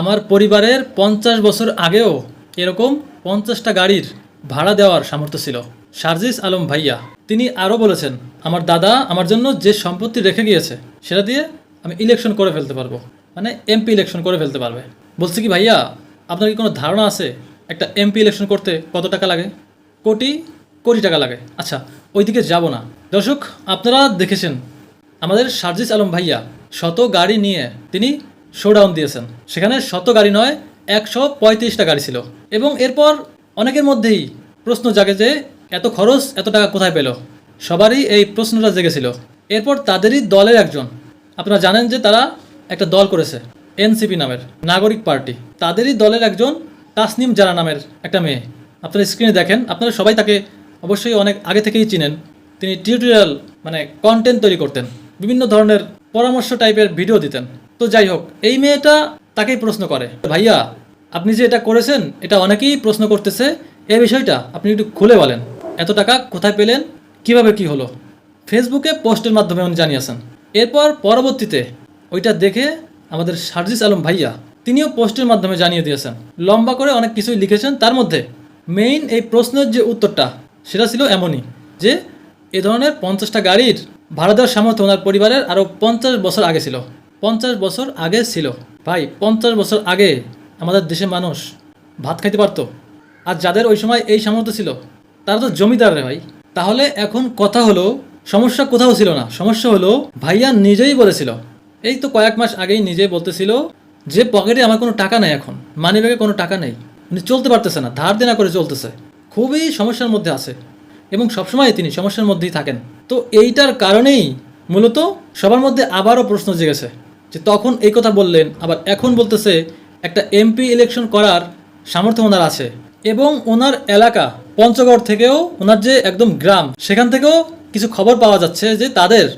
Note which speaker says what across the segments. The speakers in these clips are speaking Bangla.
Speaker 1: আমার পরিবারের পঞ্চাশ বছর আগেও এরকম পঞ্চাশটা গাড়ির ভাড়া দেওয়ার সামর্থ্য ছিল। সার্জিস আলম ভাইয়া, তিনি আরও বলেছেন, আমার দাদা আমার জন্য যে সম্পত্তি রেখে গিয়েছে, সেটা দিয়ে আমি ইলেকশন করে ফেলতে পারব। মানে এমপি ইলেকশন করে ফেলতে পারবে। বলছি কি, ভাইয়া, আপনার কি কোনো ধারণা আছে একটা এমপি ইলেকশন করতে কত টাকা লাগে? কোটি কোটি টাকা লাগে। আচ্ছা ওইদিকে যাব না। দর্শক, আপনারা দেখেছেন, আমাদের সার্জিস আলম ভাইয়া শত গাড়ি নিয়ে তিনি শোডাউন দিয়েছেন। সেখানে শত গাড়ি নয়, একশো পঁয়ত্রিশটা গাড়ি ছিল। এবং এরপর অনেকের মধ্যেই প্রশ্ন জাগে যে, এত খরচ, এত টাকা কোথায় পেল? সবারই এই প্রশ্নটা জেগেছিল। এরপর তাদেরই দলের একজন, আপনারা জানেন যে তারা একটা দল করেছে, এনসিপি নামের, নাগরিক পার্টি। তাদেরই দলের একজন তাসনিম জারা নামের একটা মেয়ে। আপনারা স্ক্রিনে দেখেন, আপনারা সবাই তাকে অবশ্যই অনেক আগে থেকেই চিনেন। তিনি টিউটোরিয়াল মানে কন্টেন্ট তৈরি করতেন। বিভিন্ন ধরনের পরামর্শ টাইপের ভিডিও দিতেন। তো যাই হোক, এই মেয়েটা তাকেই প্রশ্ন করে। ভাইয়া, আপনি যে এটা করেছেন, এটা অনেকেই প্রশ্ন করতেছে। এই বিষয়টা আপনি একটু খুলে বলেন। এত টাকা কোথায় পেলেন? কীভাবে কি হলো? ফেসবুকে পোস্টের মাধ্যমে উনি জানিয়েছেন। এরপর পরবর্তীতে ওইটা দেখে আমাদের সার্জিস আলম ভাইয়া, তিনিও পোস্টের মাধ্যমে জানিয়ে দিয়েছেন। লম্বা করে অনেক কিছুই লিখেছেন। তার মধ্যে মেইন এই প্রশ্নের যে উত্তরটা, সেটা ছিল এমনই যে, এ ধরনের পঞ্চাশটা গাড়ির ভাড়া দেওয়ার সামর্থ্য ওনার পরিবারের আরও পঞ্চাশ বছর আগে ছিল। পঞ্চাশ বছর আগে ছিল। ভাই, পঞ্চাশ বছর আগে আমাদের দেশের মানুষ ভাত খাইতে পারতো। আর যাদের ওই সময় এই সামর্থ্য ছিল, তারা তো জমিদার রে ভাই। তাহলে এখন কথা হলো, সমস্যা কোথাও ছিল না। সমস্যা হলো, ভাইয়া নিজেই বলেছিল। এই তো কয়েক মাস আগেই নিজেই বলতেছিল যে, পকেটে আমার কোনো টাকা নেই এখন। মানি ব্যাগে কোনো টাকা নেই। উনি চলতে পারতেছে না, ধার দেনা করে চলতেছে। খুবই সমস্যার মধ্যে আছে। এবং সবসময় তিনি সমস্যার মধ্যেই থাকেন। তো এইটার কারণেই মূলত সবার মধ্যে আবারও প্রশ্ন জেগেছে। যে তখন এই কথা বললেন, আবার এখন বলতেছে, একটা এমপি ইলেকশন করার সামর্থ্য ওনার আছে। এবং ওনার এলাকা, পঞ্চগড় থেকেও ওনার যে একদম গ্রাম, সেখান থেকেও কিছু খবর পাওয়া যাচ্ছে যে তাদের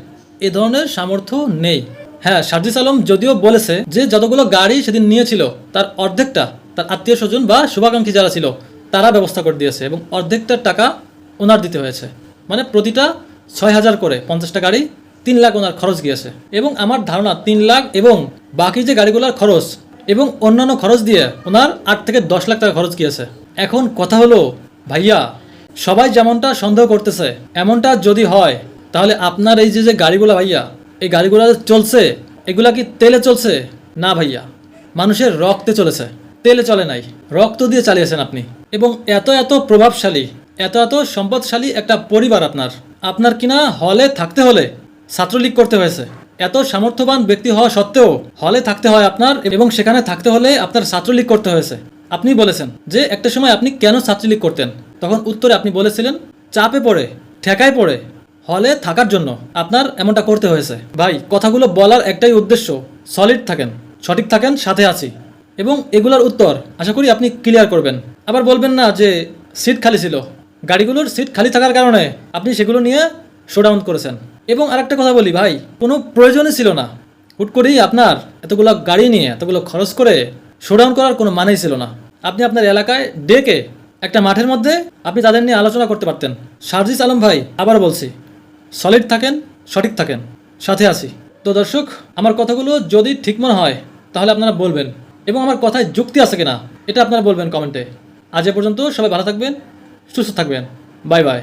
Speaker 1: এ ধরনের সামর্থ্য নেই। হ্যাঁ সার্জিস আলম যদিও বলেছে যে যতগুলো গাড়ি সেদিন নিয়েছিল, তার অর্ধেকটা তার আত্মীয় স্বজন বা শুভাকাঙ্ক্ষী যারা ছিল, তারা ব্যবস্থা করে দিয়েছে এবং অর্ধেকটার টাকা ওনার দিতে হয়েছে। মানে প্রতিটা ছয় হাজার করে পঞ্চাশটা গাড়ি তিন লাখ ওনার খরচ গিয়েছে। এবং আমার ধারণা তিন লাখ এবং বাকি যে গাড়িগুলোর খরচ এবং অন্যান্য খরচ দিয়ে ওনার আট থেকে দশ লাখ টাকা খরচ গিয়েছে। এখন কথা হলো, ভাইয়া, সবাই যেমনটা সন্দেহ করতেছে, এমনটা যদি হয়, তাহলে আপনার এই যে যে গাড়িগুলো ভাইয়া, এই গাড়িগুলো চলছে, এগুলা কি তেলে চলছে? না ভাইয়া, মানুষের রক্তে চলেছে। তেলে চলে নাই, রক্ত দিয়ে চালিয়েছেন আপনি। এবং এত এত প্রভাবশালী, এত এত সম্পদশালী একটা পরিবার আপনার। আপনার কিনা হলে থাকতে হলে ছাত্রলীগ করতে হয়েছে। এত সামর্থ্যবান ব্যক্তি হওয়া সত্ত্বেও হলে থাকতে হয় আপনার এবং সেখানে থাকতে হলে আপনার ছাত্রলীগ করতে হয়েছে। আপনি বলেছেন যে একটা সময় আপনি কেন ছাত্রলীগ করতেন? তখন উত্তরে আপনি বলেছিলেন, চাপে পড়ে, ঠেকায় পড়ে, হলে থাকার জন্য আপনার এমনটা করতে হয়েছে। ভাই, কথাগুলো বলার একটাই উদ্দেশ্য সলিড থাকেন, সঠিক থাকেন, সাথে আছি। এবং এগুলোর উত্তর আশা করি আপনি ক্লিয়ার করবেন। আবার বলবেন না যে সিট খালি ছিল। গাড়িগুলোর সিট খালি থাকার কারণে আপনি সেগুলো নিয়ে শোডাউন করেছেন। এবং আরেকটা কথা বলি, ভাই, কোনো প্রয়োজনই ছিল না। হুট করেই আপনার এতগুলো গাড়ি নিয়ে, এতগুলো খরচ করে শোডাউন করার কোনো মানেই ছিল না। আপনি আপনার এলাকায় ডেকে একটা মাঠের মধ্যে আপনি তাদের নিয়ে আলোচনা করতে পারতেন। সার্জিস আলম ভাই, আবার বলছি সলিড থাকেন, সঠিক থাকেন, সাথে আসি তো দর্শক, আমার কথাগুলো যদি ঠিক মনে হয়, তাহলে আপনারা বলবেন। এবং আমার কথায় যুক্তি আছে কিনা, এটা আপনারা বলবেন কমেন্টে। আজ এ পর্যন্ত সবাই ভালো থাকবেন, সুস্থ থাকবেন। Bye bye.